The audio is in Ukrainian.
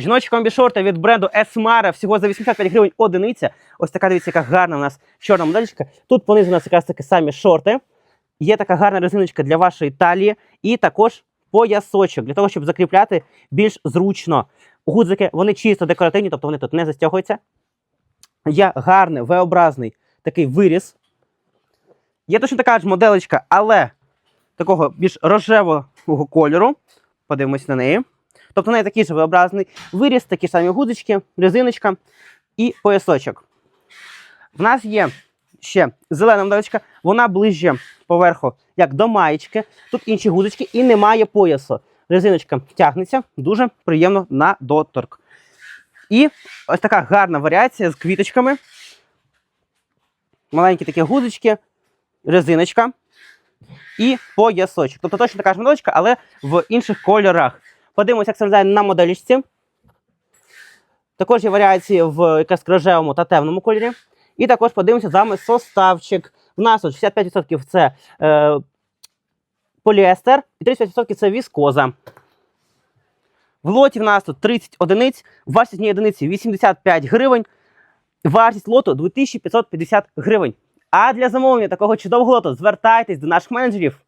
Жіночі комбі-шорти від бренду Esmara всього за 85 гривень одиниця. Ось така, дивіться, яка гарна у нас чорна модельчика. Тут понизу у нас якраз таки самі шорти. Є така гарна резиночка для вашої талії, і також поясочок для того, щоб закріпляти більш зручно. Гудзики, вони чисто декоративні, тобто вони тут не застягуються. Є гарний V-образний такий виріз. Є точно така ж моделечка, але такого більш рожевого кольору. Подивимось на неї. Тобто в неї такий же V-образний виріз, такі самі гудзички, резиночка і поясочок. В нас є ще зелена моделечка, вона ближче поверху, як до маєчки. Тут інші гудочки і немає поясу. Резиночка тягнеться дуже приємно на доторк. І ось така гарна варіація з квіточками. Маленькі такі гудочки, резиночка і поясочок. Тобто точно така ж моделечка, але в інших кольорах. Подивимося, як це виглядає на моделічці. Також є варіації в якраз рожевому та темному кольорі. І також подивимося з вами составчик. У нас тут 65% це е, поліестер і 35% це віскоза. В лоті в нас тут 30 одиниць, вартість однієї одиниці 85 гривень, вартість лоту 2550 гривень. А для замовлення такого чудового лоту звертайтесь до наших менеджерів.